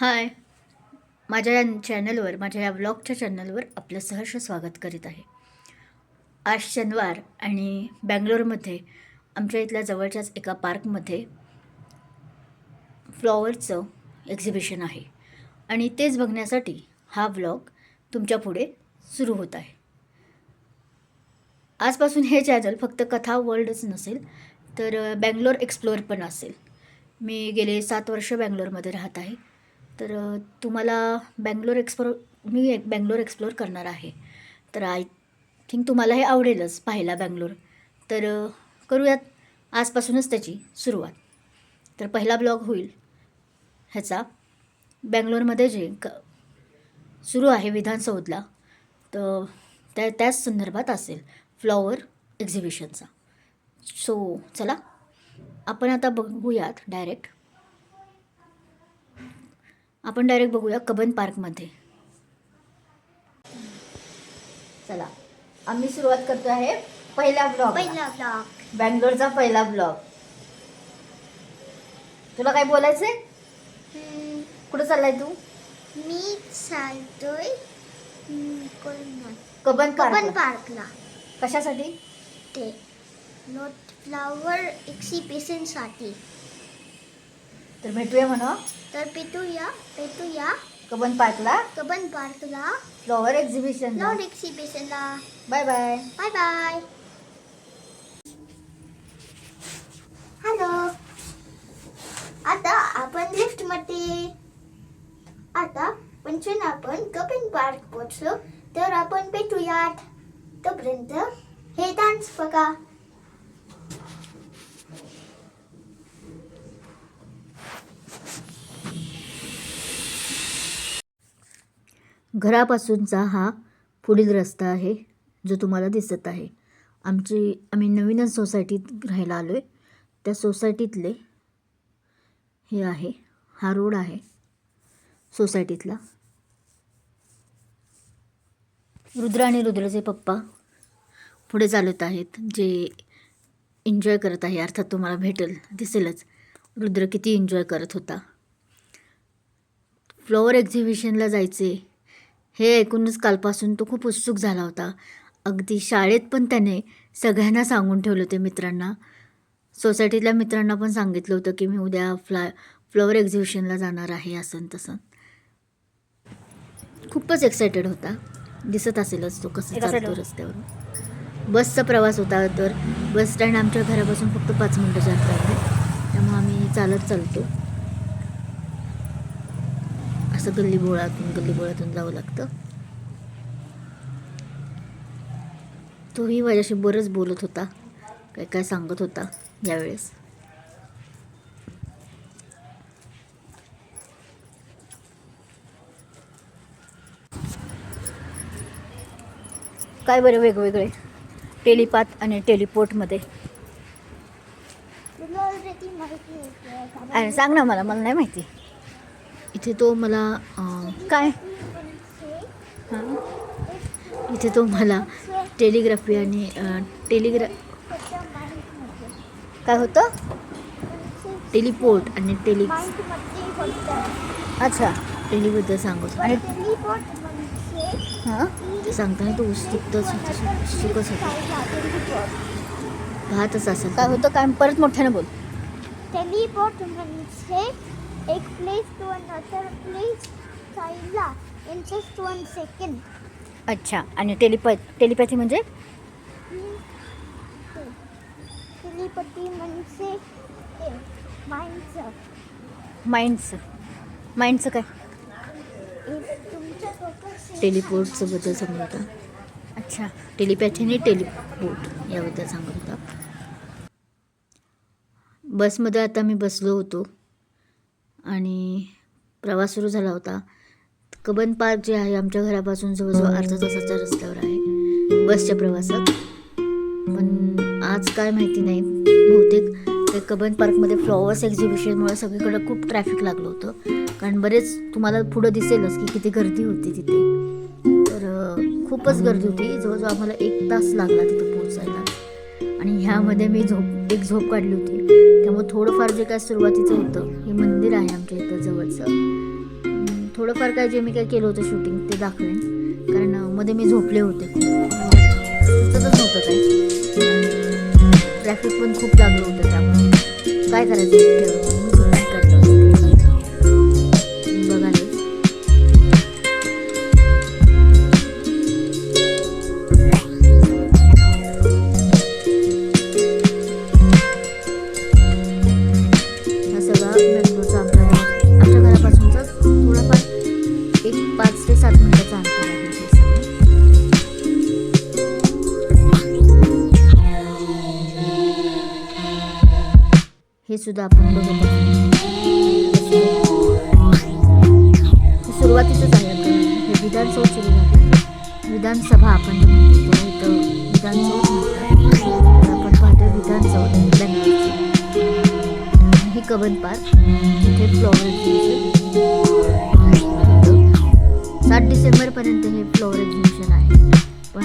हाय. माझ्या या चॅनलवर माझ्या या ब्लॉगच्या चॅनलवर आपलं सहर्ष स्वागत करीत आहे. आज शनिवार आणि बँगलोरमध्ये आमच्या इथल्या जवळच्याच एका पार्कमध्ये फ्लॉवरचं एक्झिबिशन आहे. आणि तेच बघण्यासाठी हा ब्लॉग तुमच्यापुढे सुरू होत आहे. आजपासून हे चॅनल फक्त कथा वर्ल्डच नसेल तर बँगलोर एक्सप्लोअर पण असेल. मी गेले सात वर्ष बँगलोरमध्ये राहत आहे. तर तुम्हाला बँगलोर एक्सप्लोर मी एक बँगलोर एक्सप्लोर करणार आहे. तर आय थिंक तुम्हाला हे आवडेलच पाहायला बँगलोर. तर करूयात. आजपासूनच त्याची सुरुवात. तर पहिला ब्लॉग होईल ह्याचा. बँगलोरमध्ये जे क सुरू आहे विधानसौधला तर त्या त्याच संदर्भात असेल फ्लॉवर एक्झिबिशनचा. सो चला. आपण आता बघूयात डायरेक्ट. आपण डायरेक्ट बघूया कबन पार्कमध्ये चला आम्ही सुरुवात करतो आहे पहिला ब्लॉग पहिला ब्लॉग बँगलोरचा पहिला ब्लॉग तुला काय बोलायचंय? कुठं चाललाय तू? मी चालतोय कबन कबन पार्क पार्कला कशासाठी? ते नोट फ्लावर एक्झिबिशनसाठी तर भेटूया म्हणा. तर पेटूया पेटूया कबन पार्कला? कबन पार्कला. Flower exhibition flower एक्झिबिशनला. Bye bye. Bye bye. Hello आता आपण लिफ्टमध्ये. आता पंचन आपण कपिन पार्क पोहोचलो. तर आपण भेटूयात. तोपर्यंत हे डान्स बघा. घरापासूनचा हा पुढील रस्ता आहे जो तुम्हाला दिसत आहे. आमची आम्ही नवीनच सोसायटीत राहायला आलो आहे त्या सोसायटीतले हे आहे हा रोड आहे सोसायटीतला. रुद्र आणि रुद्रचे पप्पा पुढे चालत आहेत जे एन्जॉय करत आहे. अर्थात तुम्हाला भेटेल दिसेलच. रुद्र किती एन्जॉय करत होता. फ्लॉवर एक्झिबिशनला जायचे. हे ऐकूनच कालपासून तो खूप उत्सुक झाला होता. अगदी शाळेत पण त्याने सगळ्यांना सांगून ठेवलं होते मित्रांना. सोसायटीतल्या मित्रांना पण सांगितलं होतं की मी उद्या फ्ला फ्लॉवर एक्झिबिशनला जाणार आहे असं तसं. खूपच एक्सायटेड होता. दिसत असेलच तो कसं चालतो side वर. रस्त्यावर बसचा प्रवास होता तर बस स्टँड आमच्या घरापासून फक्त पाच मिनटाच्या अंतर आहे त्यामुळे आम्ही चालत चालतो. असं गल्लीबोळातून गल्लीबोळातून जावं लागतं? तोही माझ्याशी बरंच बोलत होता. काय काय सांगत होता यावेळेस. काय बरं वेगवेगळे? टेलिपाथ आणि टेलिपोर्टमध्ये. सांग ना मला मला नाही माहिती. इथे तो मला काय? हां? इथे तो मला टेलिग्राफी आणि टेलिग्रा काय होतं? टेलिपोर्ट आणि टेलि अच्छा टेलिबद्दल सांगत. आणि हां? ते सांगताना तो उत्सुकतच होता उत्सुकच होता. पाहतच असेल. काय होतं? काय? परत मोठ्यानं बोल. टेलिपोर्ट म्हणजे एक प्लेस टू अनदर प्लेस जायला इन जस्ट वन सेकंड अच्छा आणि टेलिपॅ टेलिपॅथी म्हणजे? टेलिपती म्हणजे माइंडचं माइंडचं माइंडचं काय? तुमच्या टेलिपोर्टचं बद्दल सांगत होता. अच्छा टेलिपॅथी आणि टेलिपोर्ट याबद्दल सांगत होता. बसमध्ये आता मी बसलो होतो. आणि प्रवास सुरू झाला होता. कबन पार्क जे आहे आमच्या घरापासून जवळजवळ अर्धा तासाच्या रस्त्यावर आहे. बसच्या प्रवासात. पण आज काय माहिती नाही. बहुतेक ते कबन पार्कमध्ये फ्लॉवर्स एक्झिबिशनमुळे सगळीकडे खूप ट्रॅफिक लागलं होतं. कारण बरेच तुम्हाला पुढं दिसेलच की किती गर्दी होती तिथे. तर खूपच गर्दी होती. जवळजवळ आम्हाला एक तास लागला तिथं पोहोचायला. आणि ह्यामध्ये मी झोप एक झोप काढली होती. त्यामुळे थोडंफार जे काय सुरुवातीचं होतं हे मंदिर आहे आमच्या इथं जवळचं. थोडंफार काय जे मी काय केलं होतं शूटिंग ते दाखवेन. कारण मध्ये मी झोपले होते. सुचतच नव्हतं काय ट्रॅफिक पण खूप लागलं होतं त्यामुळे. काय करायचं? सुद्धा आपण बघत असतो सुरुवातीचं सुरुवातीचंच हे विधानसभा सुरू झाली विधानसभा आपण इथं विधानसभा आपण पाहतो विधानसभा हे ही कबन पार्क. तिथे फ्लॉवर सात डिसेंबरपर्यंत हे फ्लॉवर एक्झिबिशन आहे. पण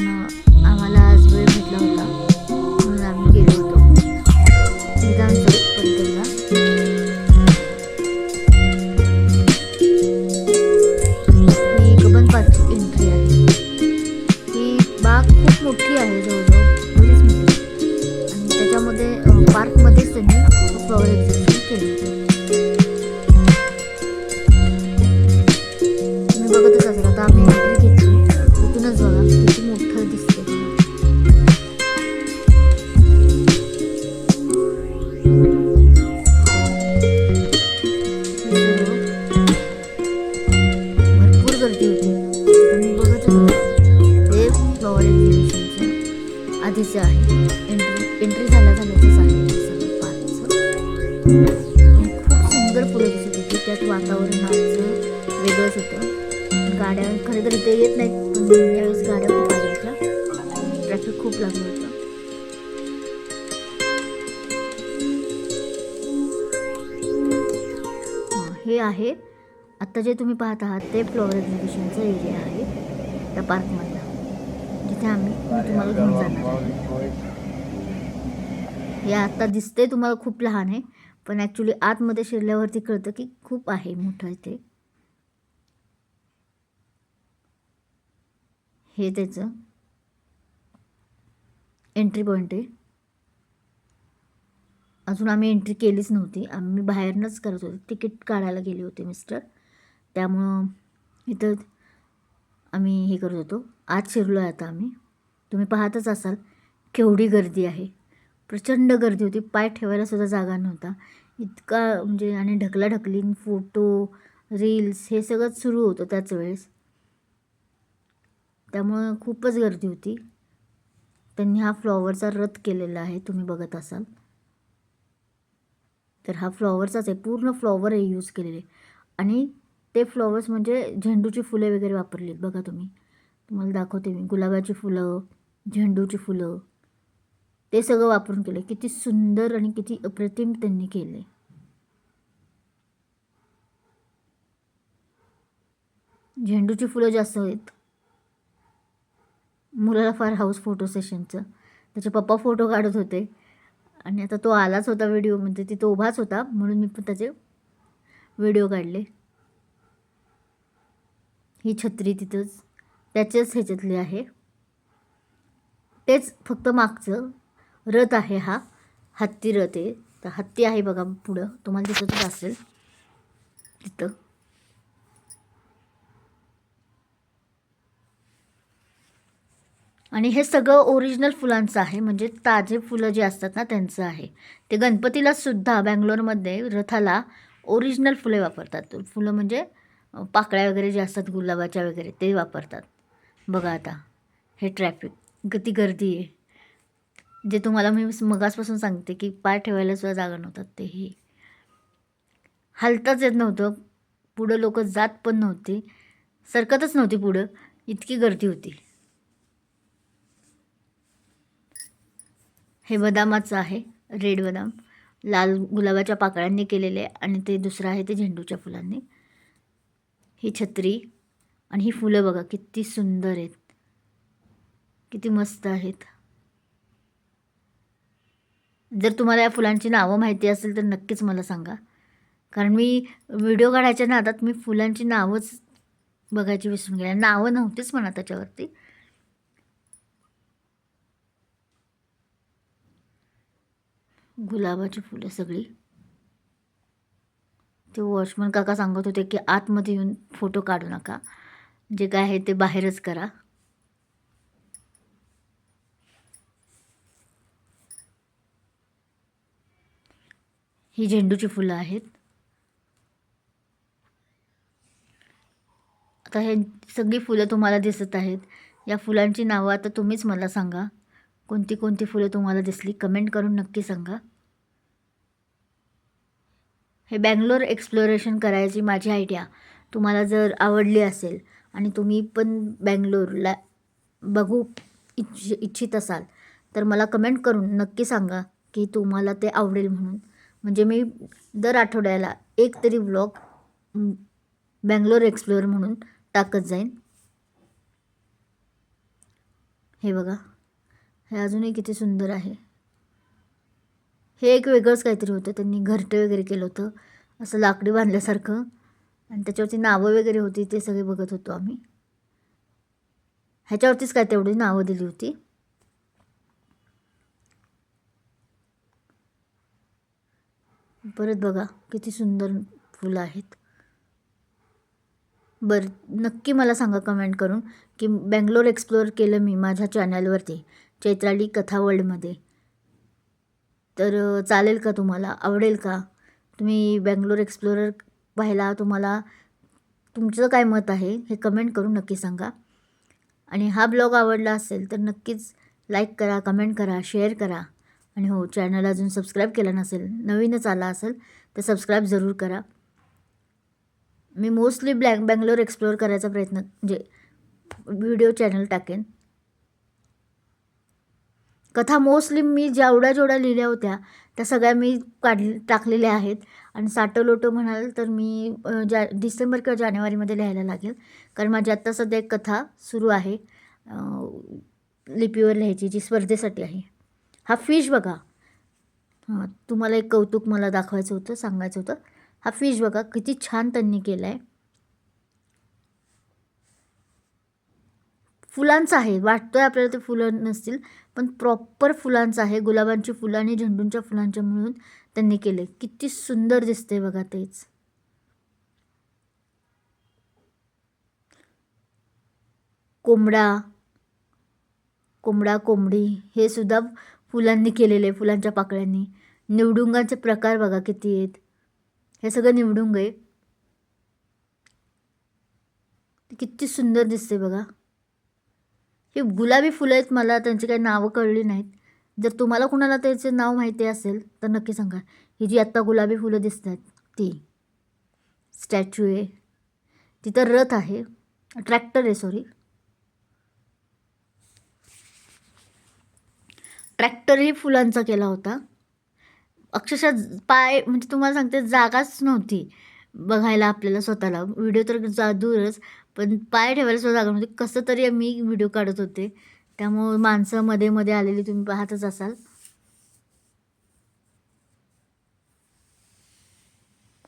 पाहत आहात ते फ्लॉवर एक्झिबिशनचा एरिया आहे त्या पार्कमधला जिथे आम्ही मी तुम्हाला घेऊन जाणार. आहे. हे आत्ता दिसते तुम्हाला खूप लहान आहे पण ॲक्च्युली आतमध्ये शिरल्यावरती कळतं की खूप आहे मोठं इथे हे त्याचं एंट्री पॉईंट आहे. अजून आम्ही एंट्री केलीच नव्हती. आम्ही बाहेरनंच करत होतो. तिकीट काढायला गेले होते मिस्टर त्यामुळं इथं आम्ही हे करत होतो. आज शिरलो आहे आता आम्ही. तुम्ही पाहतच असाल केवढी गर्दी आहे. प्रचंड गर्दी होती. पाय ठेवायलासुद्धा जागा नव्हता. इतका म्हणजे आणि ढकलाढकलीन फोटो रील्स हे सगळंच सुरू होतं त्याच वेळेस. त्यामुळं खूपच गर्दी होती. त्यांनी हा फ्लॉवरचा रथ केलेला आहे तुम्ही बघत असाल. तर हा फ्लॉवरचाच आहे. पूर्ण फ्लॉवर आहे यूज केलेले. आणि ते फ्लॉवर्स म्हणजे झेंडूची फुले वगैरे वापरलीत बघा तुम्ही. तुम्हाला दाखवते मी. गुलाबाची फुलं झेंडूची फुलं. ते सगळं वापरून केलं किती सुंदर आणि किती अप्रतिम त्यांनी केले झेंडूची फुलं जास्त आहेत. मुलाला फार हाऊस फोटो सेशनचं त्याचे पप्पा फोटो काढत होते. आणि आता तो आलाच होता व्हिडिओ म्हणजे तिथं उभाच होता. म्हणून मी पण त्याचे व्हिडिओ काढले. ही छत्री तिथंच त्याच्याच ह्याच्यातली आहे. तेच फक्त मागचं रथ आहे हा. हत्ती रथ आहे. तर हत्ती आहे बघा पुढं. तुम्हाला दिसतच असेल. तिथं. आणि हे सगळं ओरिजिनल फुलांचं आहे. म्हणजे ताजे फुलं जे असतात ना त्यांचं आहे. ते गणपतीला सुद्धा बँगलोरमध्ये रथाला ओरिजिनल फुले वापरतात. फुलं म्हणजे पाकळ्या वगैरे जे असतात गुलाबाच्या वगैरे ते वापरतात. बघा आता हे ट्रॅफिक किती गर्दी आहे. जे तुम्हाला मी मगासपासून सांगते की पाय ठेवायला सुद्धा जागा नव्हतात ते हे हलताच येत नव्हतं. पुढं लोक जात पण नव्हती. सरकतच नव्हती पुढं. इतकी गर्दी होती. हे बदामाचं आहे रेड बदाम. लाल गुलाबाच्या पाकळ्यांनी केलेले आणि ते दुसरं आहे ते झेंडूच्या फुलांनी. ही छत्री आणि ही फुलं बघा किती सुंदर आहेत. किती मस्त आहेत. जर तुम्हाला या फुलांची नावं माहिती असेल तर नक्कीच मला सांगा. कारण मी व्हिडिओ काढायच्या नादात मी फुलांची नावंच बघायची विसरून गेल्या नावं नव्हतीच म्हणा त्याच्यावरती. गुलाबाची फुलं सगळी. ते वॉचमन काका सांगत होते की आतमध्ये येऊन फोटो काढू नका. जे काय आहे ते बाहेरच करा. ही झेंडूची फुलं आहेत. आता हे सगळी फुलं तुम्हाला दिसत आहेत. या फुलांची नावं आता तुम्हीच मला सांगा. कोणती कोणती फुलं तुम्हाला दिसली? कमेंट करून नक्की सांगा. हे बँगलोर एक्सप्लोरेशन करायची माझी आयडिया तुम्हाला जर आवडली असेल आणि तुम्ही पण बँगलोरला बघू इच्छ इच्छित असाल तर मला कमेंट करून नक्की सांगा की तुम्हाला ते आवडेल म्हणून. म्हणजे मी दर आठवड्याला एक तरी ब्लॉग बँगलोर एक्सप्लोअर म्हणून टाकत जाईन. हे बघा. हे अजूनही किती सुंदर आहे. हे एक वेगळंच काहीतरी होतं. त्यांनी घरटे वगैरे केलं होतं. असं लाकडी बांधल्यासारखं. आणि त्याच्यावरती नावं वगैरे होती ते सगळे बघत होतो आम्ही. ह्याच्यावरतीच काय तेवढी नावं दिली होती. परत बघा किती सुंदर फुलं आहेत. बरं नक्की मला सांगा कमेंट करून की बँगलोर एक्सप्लोअर केलं मी माझ्या चॅनलवरती चैत्राली कथा वर्ल्डमध्ये तर चालेल का तुम्हाला? आवडेल का? तुम्ही बँगलोर एक्सप्लोरर पाहायला तुम्हाला तुमचं काय मत आहे हे कमेंट करून नक्की सांगा. आणि हा ब्लॉग आवडला असेल तर नक्कीच लाईक करा कमेंट करा शेअर करा. आणि हो चॅनल अजून सबस्क्राईब केलं नसेल नवीनच आला असेल तर सबस्क्राईब जरूर करा. मी मोस्टली ब्लॅक बँगलोर एक्सप्लोअर करायचा प्रयत्न म्हणजे व्हिडिओ चॅनल टाकेन. कथा मोस्टली मी जेवढ्या जेवढ्या लिहिल्या होत्या त्या सगळ्या मी काढ टाकलेल्या आहेत. आणि साटो लोटो म्हणाल तर मी जा डिसेंबर किंवा जानेवारीमध्ये लिहायला लागेल. कारण माझी आत्ता सध्या एक कथा सुरू आहे लिपीवर लिहायची जी स्पर्धेसाठी आहे. हा फिश बघा. हां तुम्हाला एक कौतुक मला दाखवायचं होतं सांगायचं होतं. हा फिश बघा किती छान त्यांनी केला आहे फुलांचं आहे. वाटतो आहे आपल्याला ते फुलं नसतील पण प्रॉपर फुलांचं आहे. गुलाबांची फुलं आणि झेंडूंच्या फुलांच्या मिळून त्यांनी केले किती सुंदर दिसते बघा तेच. कोंबडा कोंबडा कोंबडी हे सुद्धा फुलांनी केलेले आहे फुलांच्या पाकळ्यांनी. निवडुंगांचे प्रकार बघा किती आहेत. हे सगळं निवडुंग आहे. किती सुंदर दिसते बघा. ही गुलाबी फुलं आहेत मला त्यांची काही नावं कळली नाहीत. जर तुम्हाला कुणाला त्याचे नाव माहिती असेल तर नक्की सांगा. ही जी आत्ता गुलाबी फुलं दिसत आहेत ती. स्टॅच्यू आहे. तिथं रथ आहे. ट्रॅक्टर आहे सॉरी. ट्रॅक्टरही फुलांचा केला होता. अक्षरशः पाय म्हणजे तुम्हाला सांगते जागाच नव्हती बघायला आपल्याला स्वतःला. व्हिडिओ तर जा दूरच. पण पाय ठेवायला सुद्धा जागा नव्हती. कसं तरी मी व्हिडिओ काढत होते. त्यामुळं माणसं मध्ये मध्ये आलेली तुम्ही पाहतच असाल.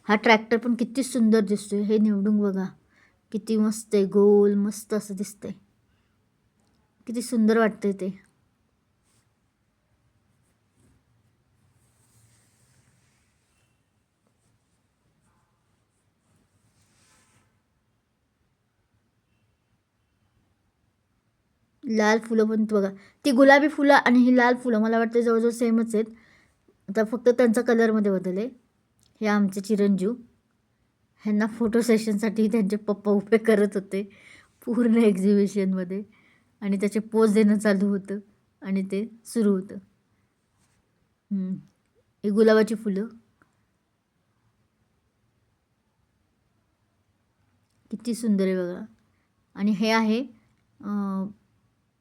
हा ट्रॅक्टर पण किती सुंदर दिसतोय. हे निवडून बघा. किती मस्त आहे. गोल मस्त असं दिसतंय. किती सुंदर वाटतंय ते. लाल फुलं पण बघा. ती गुलाबी फुलं आणि ही लाल फुलं मला वाटतं जवळजवळ सेमच आहेत. आता फक्त त्यांचा कलरमध्ये बदल आहे. हे आमचे चिरंजीव. ह्यांना फोटो सेशनसाठी त्यांचे पप्पा उभे करत होते. पूर्ण एक्झिबिशनमध्ये आणि त्याचे पोज देणं चालू होतं. आणि ते सुरू होतं. हे ही गुलाबाची फुलं. किती सुंदर आहे बघा. आणि हे आहे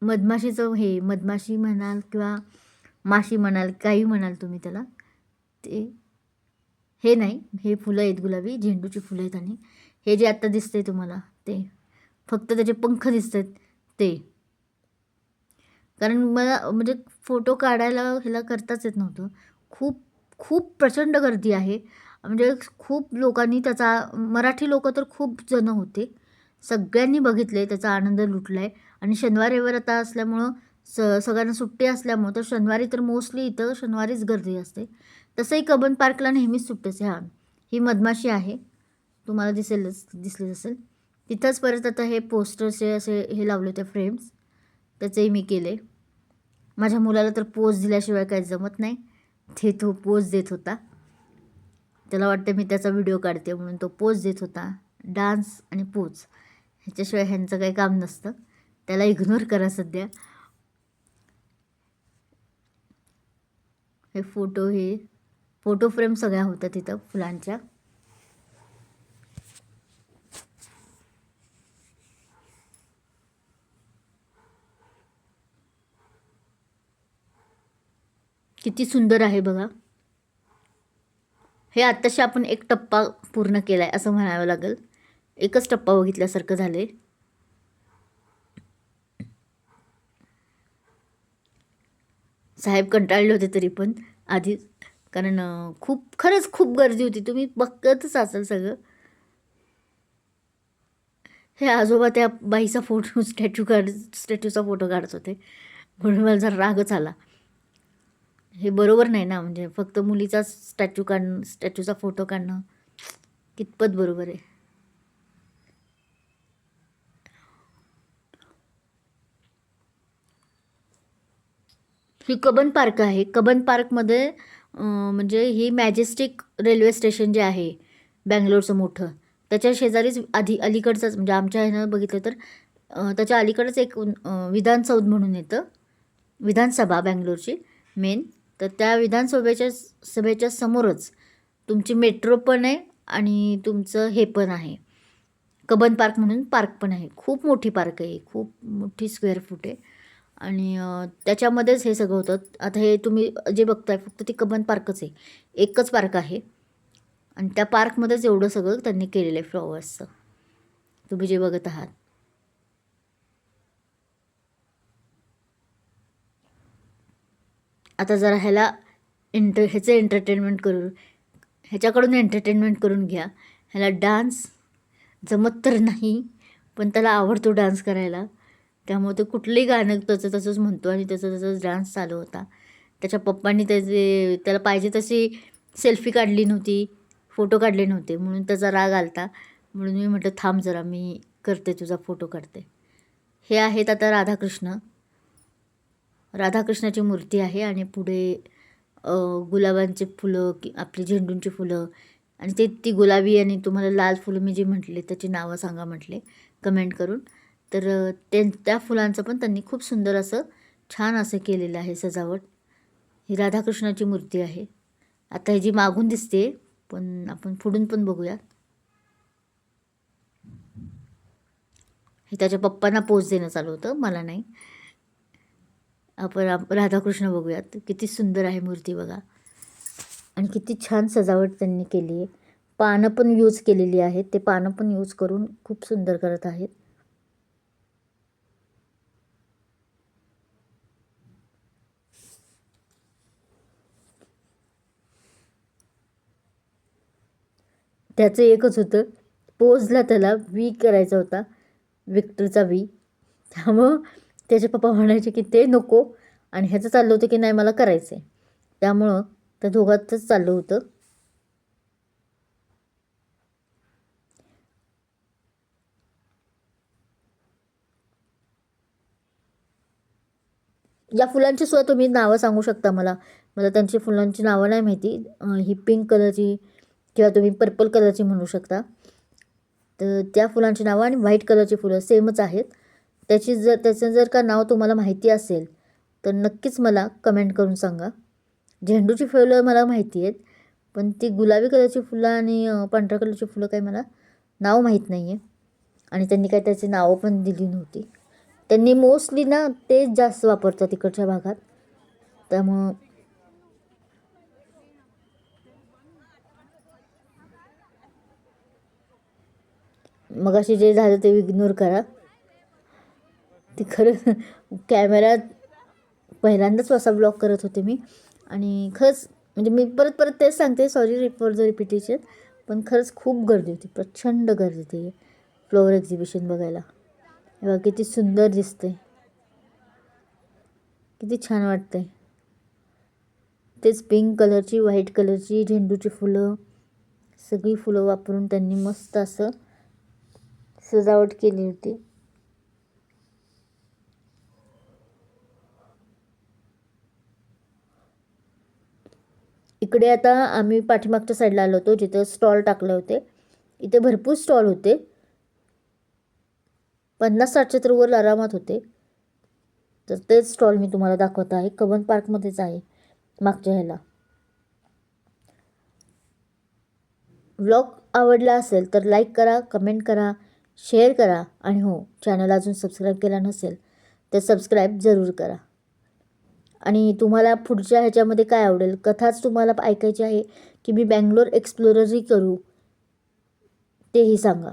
मधमाशीचं हे मधमाशी म्हणाल किंवा माशी म्हणाल काही म्हणाल तुम्ही त्याला ते हे नाही हे फुलं आहेत गुलाबी झेंडूची फुलं आहेत आणि हे जे आत्ता दिसतंय तुम्हाला ते फक्त त्याचे पंख दिसत आहेत ते. कारण मला म्हणजे फोटो काढायला ह्याला करताच येत नव्हतं. खूप खूप प्रचंड गर्दी आहे. म्हणजे खूप लोकांनी त्याचा मराठी लोक तर खूप जण होते. सगळ्यांनी बघितले त्याचा आनंद लुटला आहे आणि शनिवार रविवार आता असल्यामुळं स सगळ्यांना सुट्टी असल्यामुळं तर शनिवारी तर मोस्टली इथं शनिवारीच गर्दी असते. तसंही कबन पार्कला नेहमीच सुट्टी असते. हां ही मधमाशी आहे. तुम्हाला दिसेलच दिसलीच असेल. तिथंच परत आता हे पोस्टरचे असे हे लावले होते फ्रेम्स त्याचेही मी केले. माझ्या मुलाला तर पोज दिल्याशिवाय काही जमत नाही. ते तो पोज देत होता. त्याला वाटतं मी त्याचा व्हिडिओ काढते म्हणून तो पोज देत होता. डान्स आणि पोज. ह्याच्याशिवाय ह्यांचं काही काम नसतं. त्याला इग्नोर करा सध्या. हे फोटो हे फोटो फ्रेम सगळ्या होत्या तिथं फुलांच्या. किती सुंदर आहे बघा. हे आत्ताशी आपण एक टप्पा पूर्ण केला आहे असं म्हणावं लागेल. एकच टप्पा बघितल्यासारखं झालं आहे साहेब कंटाळले होते तरी पण आधी. कारण खूप खरंच खूप गर्दी होती. तुम्ही बघतच असाल सगळं. हे आजोबा त्या बाईचा फोटो स्टॅच्यू काढ स्टॅच्यूचा फोटो काढत होते. म्हणून मला जरा रागच आला. हे बरोबर नाही ना म्हणजे फक्त मुलीचा स्टॅच्यू काढणं स्टॅच्यूचा फोटो काढणं कितपत बरोबर आहे. ही कबन पार्क आहे. कबन पार्कमध्ये म्हणजे ही मॅजेस्टिक रेल्वे स्टेशन जे आहे बँगलोरचं मोठं त्याच्या शेजारीच आधी अलीकडचंच म्हणजे आमच्या ह्यानं बघितलं तर त्याच्या अलीकडंच एक विधानसौध म्हणून येतं. विधानसभा बँगलोरची मेन. तर त्या विधानसभेच्या सभेच्या समोरच तुमची मेट्रो पण आहे आणि तुमचं हे पण आहे. कबन पार्क म्हणून पार्क पण आहे. खूप मोठी पार्क आहे. खूप मोठी स्क्वेअर फूट आहे. आणि त्याच्यामध्येच हे सगळं होतं. आता हे तुम्ही जे बघताय फक्त ती कबन पार्कच आहे. एकच पार्क आहे. आणि त्या पार्कमध्येच एवढं सगळं त्यांनी केलेलं आहे फ्लॉवर्सचं. तुम्ही जे बघत आहात. आता जरा ह्याला एंटर ह्याचं एंटरटेनमेंट करून ह्याच्याकडून एंटरटेनमेंट करून घ्या. ह्याला डान्स जमत तर नाही पण त्याला आवडतो डान्स करायला. त्यामुळे ते कुठलंही गाणं त्याचं तसंच म्हणतो आणि त्याचा तसंच डान्स चालू होता. त्याच्या पप्पांनी त्याचे त्याला पाहिजे तशी सेल्फी काढली नव्हती फोटो काढले नव्हते. म्हणून त्याचा राग आलता. म्हणून मी म्हटलं थांब जरा मी करते तुझा फोटो काढते. हे आहेत आता राधाकृष्ण. राधाकृष्णाची मूर्ती आहे आणि पुढे गुलाबांचे फुलं की आपली झेंडूंची फुलं आणि ते ती गुलाबी आणि तुम्हाला लाल फुलं मी जे म्हटले त्याची नावं सांगा म्हटले कमेंट करून. तर ते त्या फुलांचं पण त्यांनी खूप सुंदर असं छान असं केलेलं आहे सजावट. ही राधाकृष्णाची मूर्ती आहे. आता ही जी मागून दिसते पण आपण फुडून पण बघूया हे त्याच्या पप्पांना पोच देणं चालू होतं मला नाही. आपण आप- राधाकृष्ण बघूयात. किती सुंदर आहे मूर्ती बघा. आणि किती छान सजावट त्यांनी केली आहे. पानं पण यूज केलेली आहेत. ते पानं पण यूज करून खूप सुंदर करत आहेत. त्याचं एकच होतं. पोजला त्याला वी करायचा होता. विक्टरचा वी त्यामुळं त्याचे पप्पा म्हणायचे की ते नको आणि ह्याचं चाललं होतं की नाही मला करायचं आहे त्यामुळं त्या दोघांचंच चाललं होतं. या फुलांची सुद्धा तुम्ही नावं सांगू शकता मला. मला त्यांची फुलांची नावं नाही माहिती. ही पिंक कलरची किंवा तुम्ही पर्पल कलरची म्हणू शकता. तर त्या फुलांची नावं आणि व्हाईट कलरची फुलं सेमच आहेत. त्याची जर त्याचं जर का नाव तुम्हाला माहिती असेल तर नक्कीच मला कमेंट करून सांगा. झेंडूची फुलं मला माहिती आहेत पण ती गुलाबी कलरची फुलं आणि पांढऱ्या कलरची फुलं काही मला नाव माहीत नाही आहे आणि त्यांनी काही त्याची नावं पण दिली नव्हती. त्यांनी मोस्टली ना तेच जास्त वापरतात तिकडच्या भागात. त्यामुळं मग असे जे झालं ते इग्नोर करा. ते खरं कॅमेरा पहिल्यांदाच असा ब्लॉग करत होते मी. आणि खरंच म्हणजे मी परत परत तेच सांगते सॉरी फॉर द रिपिटेशन पण खरंच खूप गर्दी होती. प्रचंड गर्दी होती. फ्लोअर एक्झिबिशन बघायला. बघा किती सुंदर दिसते किती छान वाटते तेच पिंक कलरची व्हाईट कलरची झेंडूची फुलं सगळी फुलं वापरून त्यांनी मस्त असं सजावट केली होती. इकडे आता आम्ही पाठीमागच्या साईडला आलो होतो जिथं स्टॉल टाकले होते. इथे भरपूर स्टॉल होते. पन्नास साठच्या तर वर आरामात होते. तर तेच स्टॉल मी तुम्हाला दाखवत आहे. कबन पार्कमध्येच आहे मागच्या ह्याला. ब्लॉग आवडला असेल तर लाईक करा कमेंट करा. शेअर करा आणि हो चॅनल अजून सबस्क्राईब केला नसेल तर सबस्क्राईब जरूर करा. आणि तुम्हाला पुढच्या ह्याच्यामध्ये काय आवडेल? कथाच तुम्हाला ऐकायची आहे की मी बँगलोर एक्सप्लोररही करू तेही सांगा.